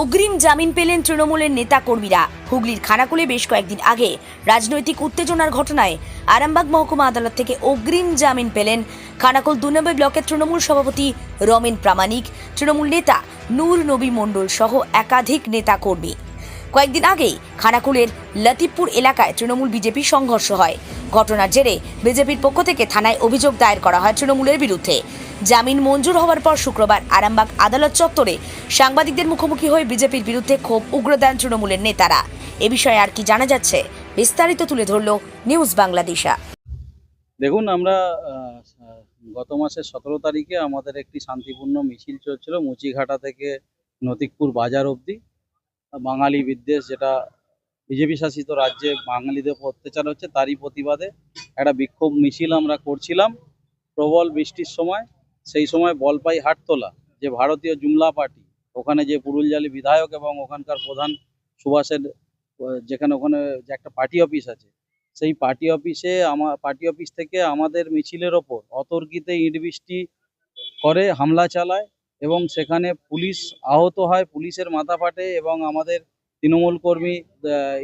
অগ্রিম জামিন পেলেন তৃণমূলের নেতা কর্মীরা হুগলির খানাকুলে বেশ কয়েকদিন আগে রাজনৈতিক উত্তেজনার ঘটনায় আরামবাগ মহকুমা আদালত থেকে অগ্রিম জামিন পেলেন খানাকুল দু নম্বর ব্লকের তৃণমূল সভাপতি রমেন প্রামাণিক, তৃণমূল নেতা নূর নবী মণ্ডল সহ একাধিক নেতা কর্মী কয়েকদিন আগেই খানাকুলের লতিফপুর এলাকায় তৃণমূল বিজেপি সংঘর্ষ হয়। ঘটনার জেরে বিজেপির পক্ষ থেকে থানায় অভিযোগ দায়ের করা হয় তৃণমূলের বিরুদ্ধে। জামিন মঞ্জুর হওয়ার পর শুক্রবার আরামবাগ আদালত চত্বরে সাংবাদিকদের মুখোমুখি হয়ে বিজেপির বিরুদ্ধে ক্ষোভ উগ্র দেন তৃণমূলের নেতারা। এ বিষয়ে আর কি জানা যাচ্ছে, বিস্তারিত তুলে ধরল নিউজ বাংলাদেশা। দেখুন, আমরা গত মাসের সতেরো তারিখে আমাদের একটি শান্তিপূর্ণ মিছিল চলছিল মুচিঘাটা থেকে নতিকপুর বাজার অবধি। বাঙালি বিদ্বেষ যেটা বিজেপি শাসিত রাজ্যে বাঙালিদের অত্যাচার হচ্ছে, তারই প্রতিবাদে একটা বিক্ষোভ মিছিল আমরা করছিলাম। প্রবল বৃষ্টির সময় সেই সময় বলপাই হাটতলা, যে ভারতীয় জুমলা পার্টি, ওখানে যে পুরুলজালি বিধায়ক এবং ওখানকার প্রধান সুভাষের যেখানে ওখানে যে একটা পার্টি অফিস আছে, সেই পার্টি অফিসে আমার পার্টি অফিস থেকে আমাদের মিছিলের ওপর অতর্কিতে ইট বৃষ্টি করে, হামলা চালায় এবং সেখানে পুলিশ আহত হয়, পুলিশের মাথা ফাটে এবং আমাদের তৃণমূল কর্মী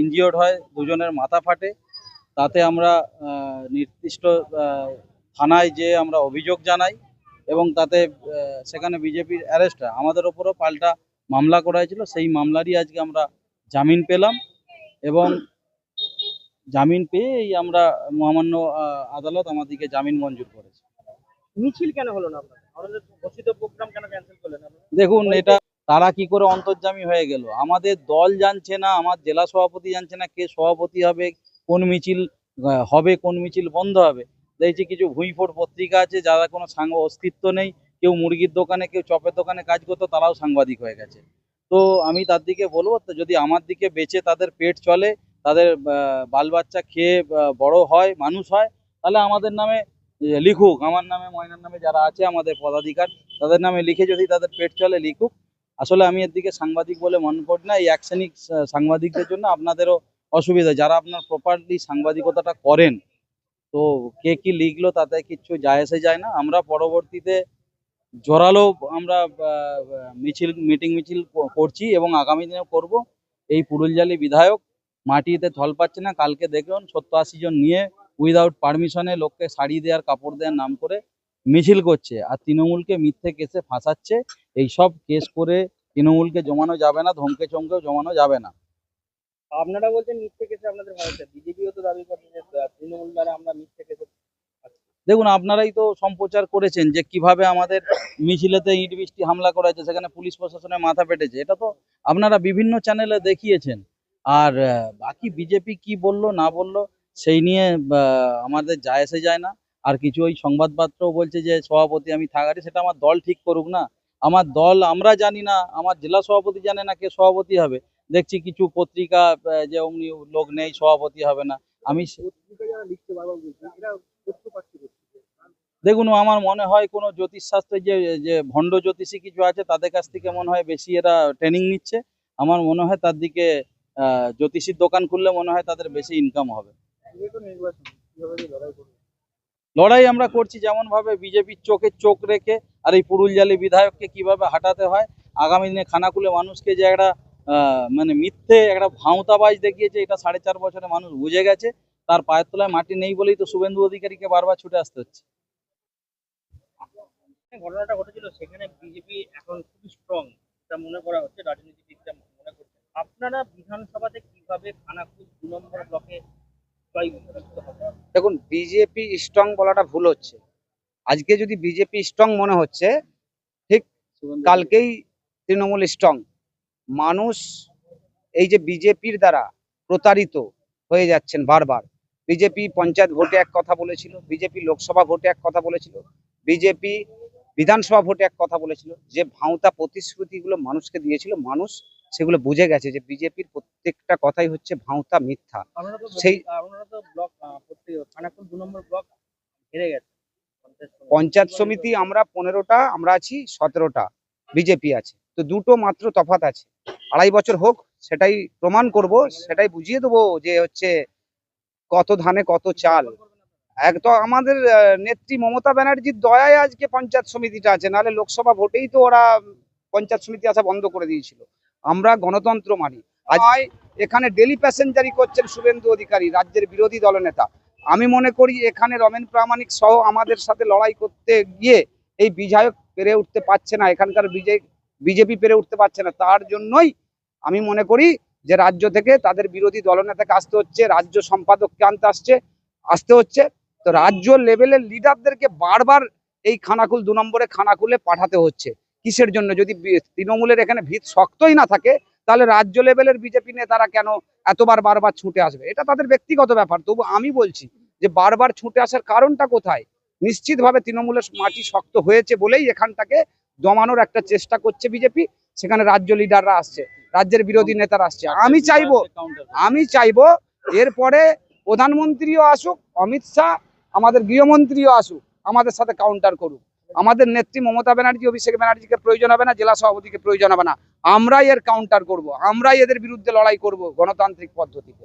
ইনজিওর্ড হয়, দুজনের মাথা ফাটে। তাতে আমরা নির্দিষ্ট থানায় যে আমরা অভিযোগ জানাই এবং তাতে সেখানে বিজেপির অ্যারেস্ট হয় আমাদের ওপরও পাল্টা মামলা করা হয়েছিল সেই মামলারই আজকে আমরা জামিন পেলাম এবং জামিন পেয়ে এই আমরা মহামান্য আদালত আমাদেরকে জামিন মঞ্জুর করেছে। মিছিল কেন হলো না আপনাদের? প্রোগ্রাম কেন ক্যান্সেল করলেন দেখুন এটা তারা কি করে অন্তর্জামী হয়ে গেল? আমাদের দল জানছে না আমার জেলা সভাপতি জানছে না কে সভাপতি হবে কোন মিছিল হবে কোন মিছিল বন্ধ হবে। দেখছি কিছু ভুঁইফোট পত্রিকা আছে, যারা কোনো সাংব অস্তিত্ব নেই, কেউ মুরগির দোকানে, কেউ চপের দোকানে কাজ করতো, তারাও সাংবাদিক হয়ে গেছে। তো আমি তার দিকে বলব যদি আমার দিকে বেঁচে তাদের পেট চলে, তাদের বাল বাচ্চা খেয়ে বড় হয়, মানুষ হয়, তাহলে আমাদের নামে লিখুক। আমার নামে, ময়নার নামে যারা আছে, আমাদের পদাধিকার, তাদের নামে লিখে যদি তাদের পেট চলে, লিখুক। আসলে আমি এর দিকে সাংবাদিক বলে মনে করি না, এই অ্যাকশনিক সাংবাদিকদের জন্য আপনাদেরও অসুবিধা। যারা আপনার প্রপারলি সাংবাদিকতাটা করেন তো কে কি লিখলো তাতে কিচ্ছু যায় এসে যায় না। আমরা পরবর্তীতে জোরালো আমরা মিছিল, মিটিং মিছিল করছি এবং আগামী দিনে করব। এই পুরুলজালি বিধায়ক মাটিতে থল পাচ্ছে না। কালকে দেখুন সত্তর আশি জন নিয়ে উইদাউট পারমিশনে লোককে শাড়ি দেওয়ার, কাপড় দেওয়ার নাম করে মিছিল করছে। আর তৃণমূলকে মিথ্যে কেসে ফাঁসাচ্ছে। এই সব কেস করে তৃণমূলকে জমানো যাবে না, ধমকে চমকেও জমানো যাবে না। আপনারা বলছেন মিথ্যে কেসে আপনাদের ভারতে বিজেপিও তো দাবি করছে যে তৃণমূল দ্বারা আমরা মিথ্যে কেসে দেখুন, আপনারাই তো সম্প্রচার করেছেন যে কীভাবে আমাদের মিছিলেতে ইট বৃষ্টি হামলা করা হয়েছে, সেখানে পুলিশ প্রশাসনের মাথা পেটেছে এটা তো আপনারা বিভিন্ন চ্যানেলে দেখিয়েছেন। আর বাকি বিজেপি কি বলল, না বলল, সেই নিয়ে আমাদের যায় এসে যায় না। আর কিছু ওই সংবাদপত্রও বলছে যে, সভাপতি আমি থাকারি, সেটা আমার দল ঠিক করুক না। আমার দল আমরা জানি না, আমার জেলা সভাপতি জানে না কে সভাপতি হবে। দেখছি কিছু পত্রিকা যে অমনি লোক নেই সভাপতি হবে না। আমি? দেখুন আমার মনে হয় কোনো জ্যোতিষ শাস্ত্রে যে যে ভণ্ড জ্যোতিষী কিছু আছে তাদের কাছ থেকে মনে হয় বেশি এরা ট্রেনিং নিচ্ছে। আমার মনে হয় তার দিকে আহ, জ্যোতিষীর দোকান খুললে মনে হয় তাদের বেশি ইনকাম হবে। লড়াই করবে? লড়াই আমরা করছি যেমন ভাবে বিজেপির চোখে চোখ রেখে আর এই পুরুলজালি বিধায়ককে কীভাবে হাঁটাতে হয় আগামী দিনে খানাকুলে মানুষকে যে একটা মানে মিথ্যে একটা ভাঁওতাবাজ দেখিয়েছে এটা সাড়ে চার বছরে মানুষ বুঝে গেছে তার পায়ের তলায় মাটি নেই বলেই তো শুভেন্দু অধিকারীকে বারবার ছুটে আসতে হচ্ছে। ঘটনাটা ঘটেছিল সেখানে বিজেপি এখন খুবই স্ট্রং এটা মনে করা হচ্ছে রাজনীতিবিদরা মনে করছে আপনারা বিধানসভাতে কীভাবে খানাকুল দু নম্বর ব্লকে দেখুন বিজেপি স্ট্রং বলাটা ভুল হচ্ছে। আজকে যদি বিজেপি স্ট্রং মনে হচ্ছে শুভেন্দু কালকেই তৃণমূল স্ট্রং মানুষ এই যে বিজেপির দ্বারা প্রতারিত হয়ে যাচ্ছেন বারবার। বিজেপি পঞ্চায়েত ভোটে এক কথা বলেছিল বিজেপি লোকসভা ভোটে এক কথা বলেছিল বিজেপি বিধানসভা ভোটে এক কথা বলেছিল। যে ভাঁওতা প্রতিশ্রুতিগুলো মানুষকে দিয়েছিল মানুষ সেগুলো বুঝে গেছে যে বিজেপির প্রত্যেকটা কথাই হচ্ছে ভাঁওতা মিথ্যা। সেই- ব্লক দু নম্বর ব্লক হেরে গেছে। পঞ্চায়েত সমিতি আমরা পনেরোটা আমরা আছি সতেরোটা। বিজেপি আছে। তো দুটো মাত্র তফাৎ আছে। আড়াই বছর হোক, সেটাই প্রমাণ করব, সেটাই বুঝিয়ে দেবো যে হচ্ছে কত ধানে কত চাল। একদম আমাদের নেত্রী মমতা ব্যানার্জির দয়ায় আজকে পঞ্চায়েত সমিতিটা আছে। নাহলে লোকসভা ভোটেই তো ওরা পঞ্চায়েত সমিতি আসা বন্ধ করে দিয়েছিল। আমরা গণতন্ত্র মানি। আজ এখানে ডেলি প্যাসেঞ্জারি করছেন শুভেন্দু অধিকারী, রাজ্যের বিরোধী দলনেতা আমি মনে করি এখানে রমেন প্রামাণিক সহ আমাদের সাথে লড়াই করতে গিয়ে এই বিধায়ক পেরে উঠতে পারছে না, এখানকার বিজেপি পেরে উঠতে পারছে না, তার জন্যই আমি মনে করি যে রাজ্য থেকে তাদের বিরোধী দলনেতাকে আসতে হচ্ছে, রাজ্য সম্পাদককে আনতে আসছে, আসতে হচ্ছে। তো রাজ্য লেভেলের লিডারদেরকে বারবার এই খানাকুল, দু নম্বরে খানাকুলে পাঠাতে হচ্ছে। কিসের জন্য? যদি তৃণমূলের এখানে ভিত শক্তই না থাকে, তাহলে রাজ্য লেভেলের বিজেপি নেতারা কেন এতবার বারবার ছুটে আসবে? এটা তাদের ব্যক্তিগত ব্যাপার, তবু আমি বলছি যে বারবার ছুটে আসার কারণটা কোথায়? নিশ্চিতভাবে তৃণমূলের মাটি শক্ত হয়েছে বলেই এখানটাকে দমানোর একটা চেষ্টা করছে বিজেপি, সেখানে রাজ্য লিডাররা আসছে, রাজ্যের বিরোধী নেতারা আসছে। আমি চাইব আমি চাইব এরপরে প্রধানমন্ত্রীও আসুক, অমিত শাহ, আমাদের গৃহমন্ত্রীও আসুক, আমাদের সাথে কাউন্টার করুক। আমাদের নেত্রী মমতা ব্যানার্জি, অভিষেক ব্যানার্জিকে প্রয়োজন হবে না, জেলা সভাপতিকে প্রয়োজন হবে না। আমরাই এর কাউন্টার করব, আমরাই এদের বিরুদ্ধে লড়াই করব গণতান্ত্রিক পদ্ধতিতে।